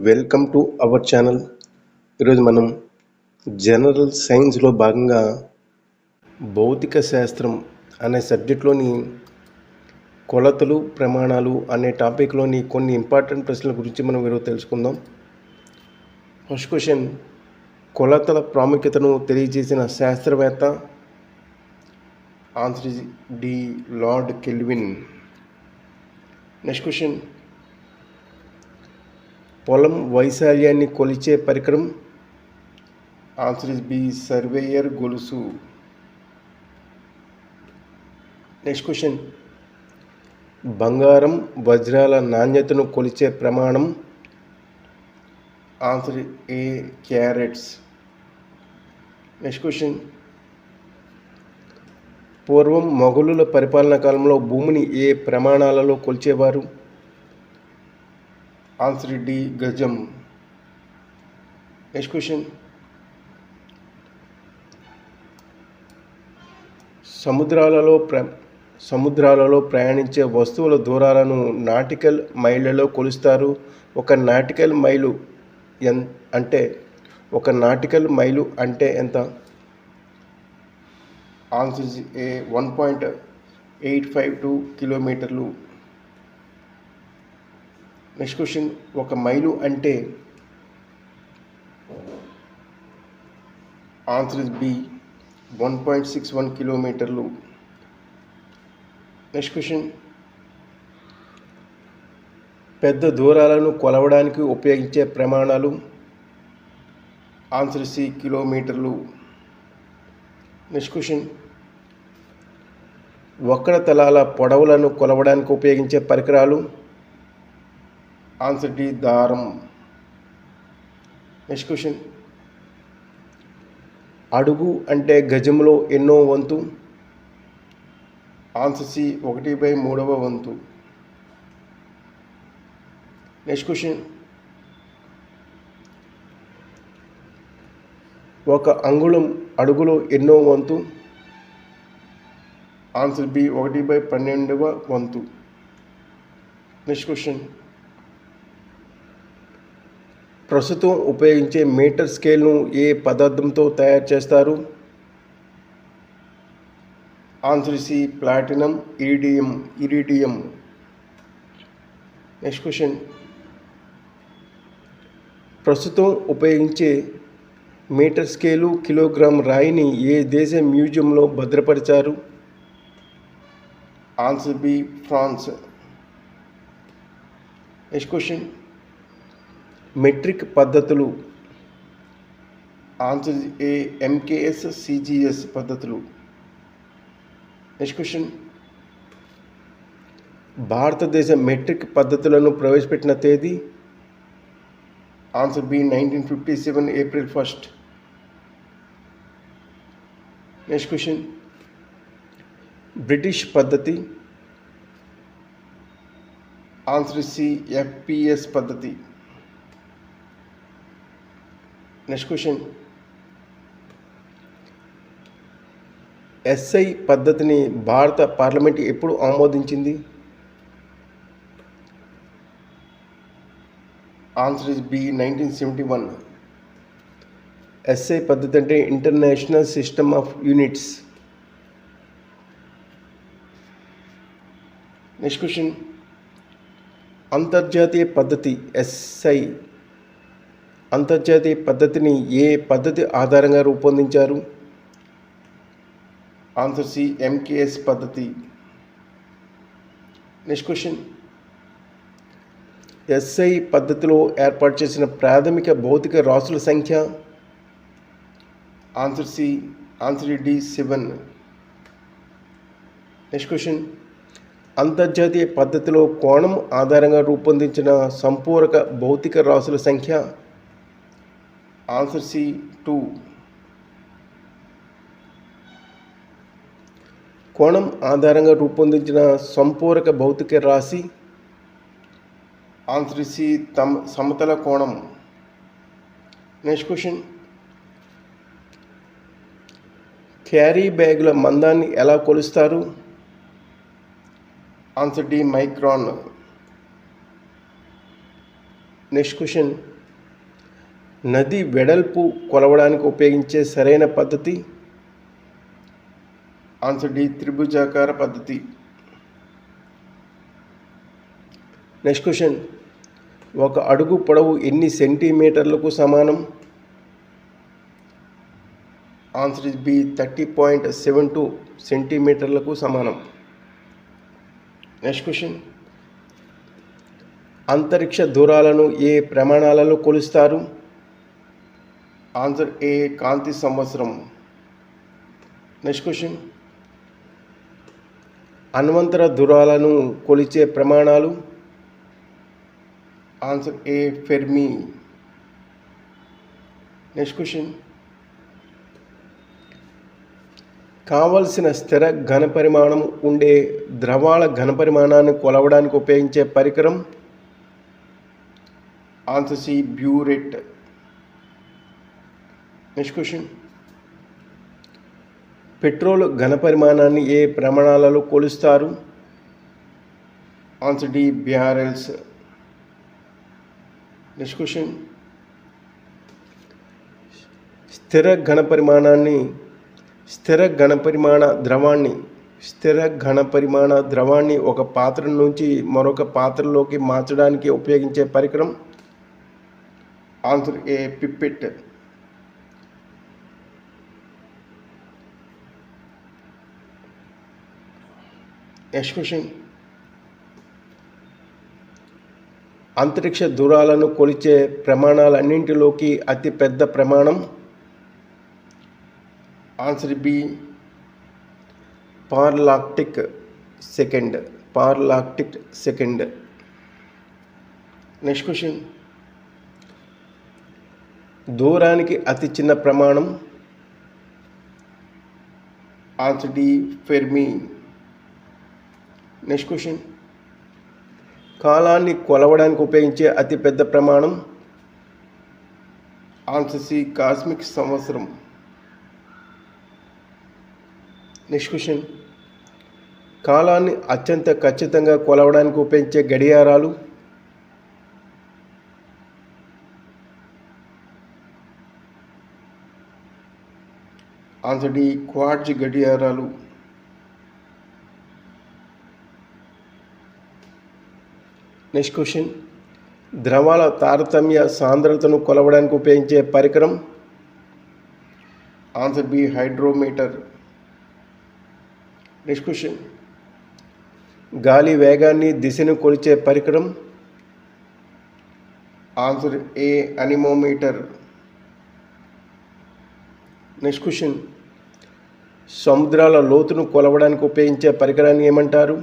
Welcome to our channel. ఈరోజు మనం general సైన్స్లో భాగంగా భౌతిక శాస్త్రం అనే సబ్జెక్ట్లోని కొలతలు ప్రమాణాలు అనే టాపిక్లోని కొన్ని ఇంపార్టెంట్ ప్రశ్నల గురించి మనం ఈరోజు తెలుసుకుందాం. ఫస్ట్ క్వశ్చన్ కొలతల ప్రాముఖ్యతను తెలియజేసిన శాస్త్రవేత్త answer is D lord Kelvin. Next question పొలం వైశాల్యాన్ని కొలిచే పరికరం ఆన్సర్ ఇస్ బి సర్వేయర్ గొలుసు. Next question. బంగారం వజ్రాల నాణ్యతను కొలిచే ప్రమాణం answer A carats. Next question. పూర్వం మొఘలుల పరిపాలనా కాలంలో భూమిని ఏ ప్రమాణాలలో కొలిచేవారు? ఆన్సర్ డి గజం. నెక్స్ట్ క్వశ్చన్ సముద్రాలలో ప్ర సముద్రాలలో ప్రయాణించే వస్తువుల దూరాలను నాటికల్ మైళ్ళలో కొలుస్తారు. ఒక నాటికల్ మైలు ఎన్ అంటే ఒక నాటికల్ మైలు అంటే ఎంత? Answer A one point eight five two కిలోమీటర్లు. నెక్స్ట్ క్వశ్చన్ ఒక మైలు అంటే answer is B one point six one కిలోమీటర్లు. నెక్స్ట్ క్వశ్చన్ పెద్ద దూరాలను కొలవడానికి ఉపయోగించే ప్రమాణాలు. ఆన్సర్ సి కిలోమీటర్లు. నెక్స్ట్ క్వశ్చన్ వక్రతలాల పొడవులను కొలవడానికి ఉపయోగించే పరికరాలు. ఆన్సర్ డి దారం నెక్స్ట్ క్వశ్చన్ అడుగు అంటే గజంలో ఎన్నో వంతు? ఆన్సర్ సి ఒకటి బై మూడవ వంతు. నెక్స్ట్ క్వశ్చన్ ఒక అంగుళం అడుగులో ఎన్నో వంతు? ఆన్సర్ బి ఒకటి బై పన్నెండవ వంతు. నెక్స్ట్ క్వశ్చన్ ప్రస్తుతం ఉపయోగించే మీటర్ స్కేల్ను ఏ పదార్థంతో తయారు చేస్తారు? Answer C platinum iridium iridium. Next question. ప్రస్తుతం ఉపయోగించే మీటర్ స్కేలు కిలోగ్రామ్ రాయిని ఏ దేశ మ్యూజియంలో భద్రపరిచారు? Answer B France. Next question. Metric పద్ధతులు. ఆన్సర్ ఏ ఎంకేఎస్ సిజిఎస్ పద్ధతులు. Next question. భారతదేశ మెట్రిక్ పద్ధతులను ప్రవేశపెట్టిన తేదీ. Answer B nineteen fifty seven April first. Next question. British పద్ధతి. ఆన్సర్ సి ఎఫ్పిఎస్ పద్ధతి. నెక్స్ట్ క్వశ్చన్ ఎస్ఐ పద్ధతిని భారత పార్లమెంట్ ఎప్పుడు ఆమోదించింది? Answer is B nineteen seventy one SI పద్ధతి అంటే international system of units next question అంతర్జాతీయ పద్ధతి ఎస్ఐ అంతర్జాతీయ పద్ధతిని ఏ పద్ధతి ఆధారంగా రూపొందించారు? ఆన్సర్ సి ఎంకేఎస్ పద్ధతి. నెక్స్ట్ క్వశ్చన్ ఎస్ఐ పద్ధతిలో ఏర్పాటు చేసిన ప్రాథమిక భౌతిక రాసుల సంఖ్య? Answer C answer D seven next question అంతర్జాతీయ పద్ధతిలో కోణం ఆధారంగా రూపొందించిన సంపూరక భౌతిక రాసుల సంఖ్య? Answer C two. కోణం ఆధారంగా రూపొందించిన సంపూరక భౌతిక రాశి. ఆన్సర్ సి తమ సమతల కోణం. Next question. క్యారీ బ్యాగుల మందాన్ని ఎలా కొలుస్తారు? Answer D micron. Next question. నది వెడల్పు కొలవడానికి ఉపయోగించే సరైన పద్ధతి? ఆన్సర్ డి త్రిభుజాకార పద్ధతి. నెక్స్ట్ క్వశ్చన్ ఒక అడుగు పొడవు ఎన్ని సెంటీమీటర్లకు సమానం? Answer is B thirty point seven two సెంటీమీటర్లకు సమానం. నెక్స్ట్ క్వశ్చన్ అంతరిక్ష దూరాలను ఏ ప్రమాణాలలో కొలుస్తారు? ఆన్సర్ ఏ కాంతి సంవత్సరం? నెక్స్ట్ క్వశ్చన్ అన్వంతర దూరాలను కొలిచే ప్రమాణాలు? Answer A fermi? Next question కావలసిన స్థిర ఘనపరిమాణం ఉండే ద్రవాల ఘనపరిమాణాన్ని కొలవడానికి ఉపయోగించే పరికరం? Answer C burette next question petrol ఘనపరిమాణాన్ని ఏ ప్రమాణాలలో కొలుస్తారు answer D barrels next question స్థిర ఘనపరిమాణాన్ని స్థిర ఘనపరిమాణ ద్రవాన్ని స్థిర ఘనపరిమాణ ద్రవాన్ని ఒక పాత్ర నుంచి మరొక పాత్రలోకి మార్చడానికి ఉపయోగించే పరికరం ఆన్సర్ ఏ పిప్పెట్ నెక్స్ట్ అంతరిక్ష దూరాలను కొలిచే ప్రమాణాలన్నింటిలోకి అతి పెద్ద ప్రమాణం? Answer B parallactic second parallactic second. Next question. దూరానికి అతి చిన్న ప్రమాణం? Answer D fermi. Next question కాలాన్ని కొలవడానికి ఉపయోగించే అతిపెద్ద ప్రమాణం? ఆన్సర్ సి కాస్మిక్ సంవత్సరం. నెక్స్ట్ క్వశ్చన్ కాలాన్ని అత్యంత ఖచ్చితంగా కొలవడానికి ఉపయోగించే గడియారాలు? ఆన్సర్ డి క్వాడ్జ్ గడియారాలు. నెక్స్ట్ క్వశ్చన్ ద్రవాల తారతమ్య సాంద్రతను కొలవడానికి ఉపయోగించే పరికరం answer B hydrometer next question గాలి వేగాన్ని దిశను కొలిచే పరికరం answer A anemometer next question సముద్రాల లోతును కొలవడానికి ఉపయోగించే పరికరాన్ని ఏమంటారు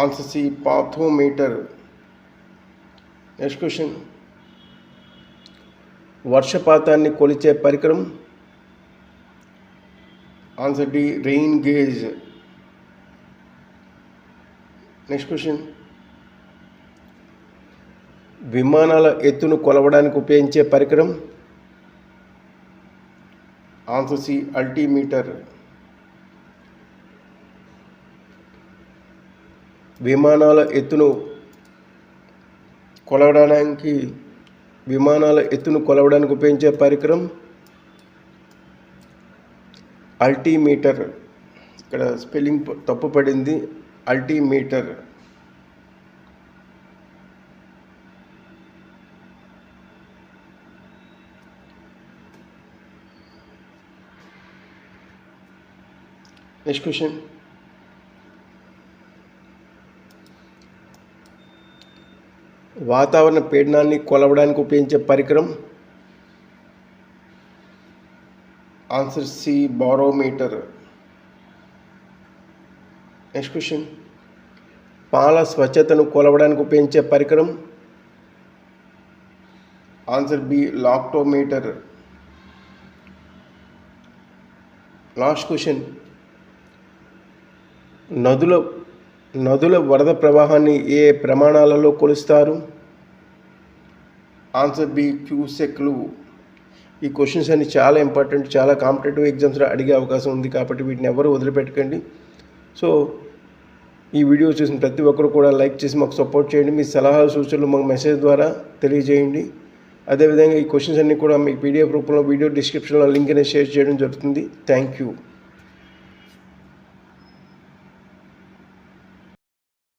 answer C fathometer. Next question వర్షపాతాన్ని కొలిచే పరికరం? Answer D rain gauge next question విమానాల ఎత్తును కొలవడానికి ఉపయోగించే పరికరం? ఆన్సర్ సి అల్టీమీటర్ విమానాల ఎత్తును కొలవడానికి విమానాల ఎత్తును కొలవడానికి ఉపయోగించే పరికరం అల్టీమీటర్. ఇక్కడ స్పెల్లింగ్ తప్పు పడింది. అల్టీమీటర్. Next question. వాతావరణ పీడనాన్ని కొలవడానికి ఉపయోగించే పరికరం? Answer C barometer next question పాల స్వచ్ఛతను కొలవడానికి ఉపయోగించే పరికరం? Answer B lactometer last question నదుల నదుల వరద ప్రవాహాన్ని ఏ ప్రమాణాలలో కొలుస్తారు? ఆన్సర్ బి క్యూసెక్లు ఈ క్వశ్చన్స్ అన్ని చాలా ఇంపార్టెంట్ చాలా కాంపిటేటివ్ ఎగ్జామ్స్లో అడిగే అవకాశం ఉంది కాబట్టి వీటిని ఎవరు వదిలిపెట్టకండి. సో ఈ వీడియో చూసిన ప్రతి ఒక్కరు కూడా లైక్ చేసి మాకు సపోర్ట్ చేయండి. మీ సలహాలు సూచనలు మాకు మెసేజ్ ద్వారా తెలియజేయండి. అదేవిధంగా ఈ క్వశ్చన్స్ అన్ని కూడా మీ పీడిఎఫ్ రూపంలో వీడియో డిస్క్రిప్షన్లో లింక్ అనేది షేర్ చేయడం జరుగుతుంది. Thank you